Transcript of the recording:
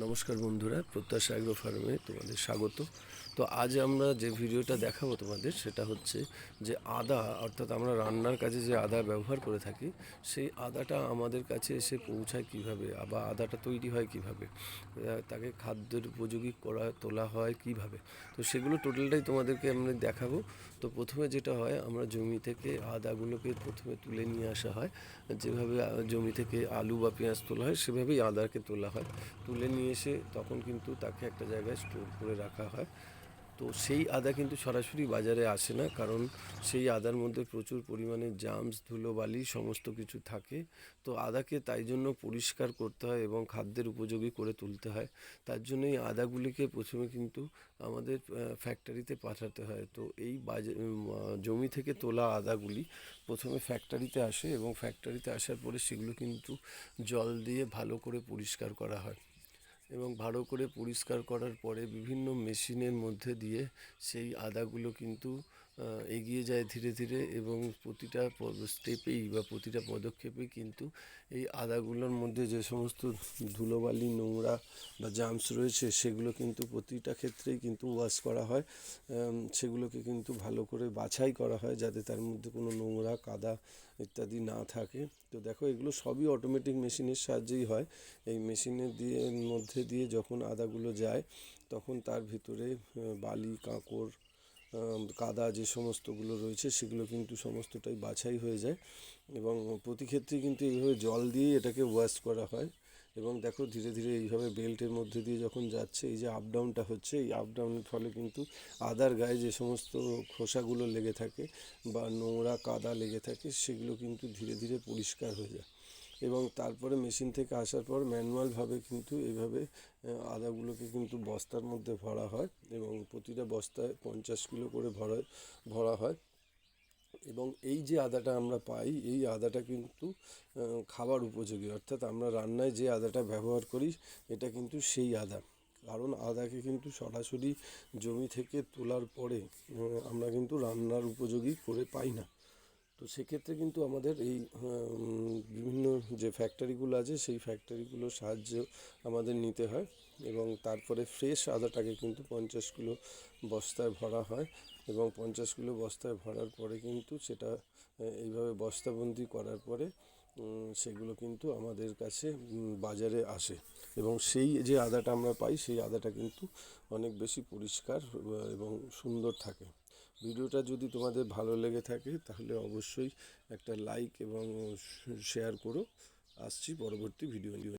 নমস্কার বন্ধুরা, প্রত্যাশা অ্যাগ্রো ফার্মে তোমাদের স্বাগত। তো আজ আমরা যে ভিডিওটা দেখাবো তোমাদের, সেটা হচ্ছে যে আদা, অর্থাৎ আমরা রান্নার কাজে যে আদা ব্যবহার করে থাকি, সেই আদাটা আমাদের কাছে এসে পৌঁছায় কীভাবে, বা আদাটা তৈরি হয় কীভাবে তাকে খাদ্যের উপযোগী করা, তোলা হয় কীভাবে। তো সেগুলো টোটালটাই তোমাদেরকে আমরা দেখাবো। তো প্রথমে যেটা হয়, আমরা জমি থেকে আদাগুলোকে প্রথমে তুলে নিয়ে আসা হয়। যেভাবে জমি থেকে আলু বা পেঁয়াজ তোলা হয়, সেভাবেই আদাকে তোলা হয়। তুলে নিয়ে এসে তখন কিন্তু তাকে একটা জায়গায় স্টোর করে রাখা হয়। তো সেই আদা কিন্তু সরাসরি বাজারে আসে না, কারণ সেই আদার মধ্যে প্রচুর পরিমাণে জামস ধুলোবালি সমস্ত কিছু থাকে। তো আদাকে তাই জন্য পরিষ্কার করতে হয় এবং খাদ্যের উপযোগী করে তুলতে হয়। তার জন্য এই আদাগুলিকে প্রথমে কিন্তু আমাদের ফ্যাক্টরিতে পাঠাতে হয়। তো এই জমি থেকে তোলা আদাগুলি প্রথমে ফ্যাক্টরিতে আসে এবং ফ্যাক্টরিতে আসার পরে সেগুলো কিন্তু জল দিয়ে ভালো করে পরিষ্কার করা হয়। এবং ভালো করে পরিষ্কার করার পরে বিভিন্ন মেশিনের মধ্যে দিয়ে সেই আদাগুলো কিন্তু এগিয়ে যায় ধীরে ধীরে এবং প্রতিটা স্টেপেই বা প্রতিটা পদক্ষেপেই কিন্তু এই আদাগুলোর মধ্যে যে সমস্ত ধুলোবালি, নোংরা বা জামস রয়েছে, সেগুলো কিন্তু প্রতিটা ক্ষেত্রেই কিন্তু ওয়াশ করা হয়। সেগুলোকে কিন্তু ভালো করে বাছাই করা হয় যাতে তার মধ্যে কোনো নোংরা, কাদা ইত্যাদি না থাকে। তো দেখো, এগুলো সবই অটোমেটিক মেশিনের সাহায্যেই হয়। এই মেশিনের দিয়ে, মধ্যে দিয়ে যখন আদাগুলো যায়, তখন তার ভিতরে বালি কাঁকড় কাদা যে সমস্তগুলো রয়েছে সেগুলো কিন্তু সমস্তটাই বাছাই হয়ে যায় এবং প্রতি ক্ষেত্রেই কিন্তু এইভাবে জল দিয়ে এটাকে ওয়াশ করা হয় এবং দেখো ধীরে ধীরে এইভাবে বেল্টের মধ্যে দিয়ে যখন যাচ্ছে, এই যে আপ ডাউনটা হচ্ছে, এই আপ ডাউনের ফলে কিন্তু আদার গায়ে যে সমস্ত খোসাগুলো লেগে থাকে বা নোংরা কাদা লেগে থাকে সেগুলো কিন্তু ধীরে ধীরে পরিষ্কার হয়ে যায়। এবং তারপরে মেশিন থেকে আসার পর ম্যানুয়ালভাবে কিন্তু এইভাবে আদাগুলোকে কিন্তু বস্তার মধ্যে ভরা হয় এবং প্রতিটা বস্তায় পঞ্চাশ কিলো করে ভরা ভরা হয়। এবং এই যে আদাটা আমরা পাই, এই আদাটা কিন্তু খাবার উপযোগী। অর্থাৎ আমরা রান্নায় যে আদাটা ব্যবহার করি, এটা কিন্তু সেই আদা। কারণ আদাকে কিন্তু সরাসরি জমি থেকে তোলার পরে আমরা কিন্তু রান্নার উপযোগী করে পাই না। তো সেক্ষেত্রে কিন্তু আমাদের এই বিভিন্ন যে ফ্যাক্টরিগুলো আছে, সেই ফ্যাক্টরিগুলোর সাহায্য আমাদের নিতে হয় এবং তারপরে ফ্রেশ আদাটাকে কিন্তু পঞ্চাশ কিলো বস্তায় ভরা হয় এবং পঞ্চাশ কিলো বস্তায় ভরার পরে কিন্তু সেটা এইভাবে বস্তাবন্দি করার পরে সেগুলো কিন্তু আমাদের কাছে বাজারে আসে এবং সেই যে আদাটা আমরা পাই, সেই আদাটা কিন্তু অনেক বেশি পরিষ্কার, এবং সুন্দর থাকে। ভিডিওটা যদি তোমাদের ভালো লেগে থাকে, তাহলে অবশ্যই একটা লাইক এবং শেয়ার করো। আসছি পরবর্তী ভিডিও নিয়ে।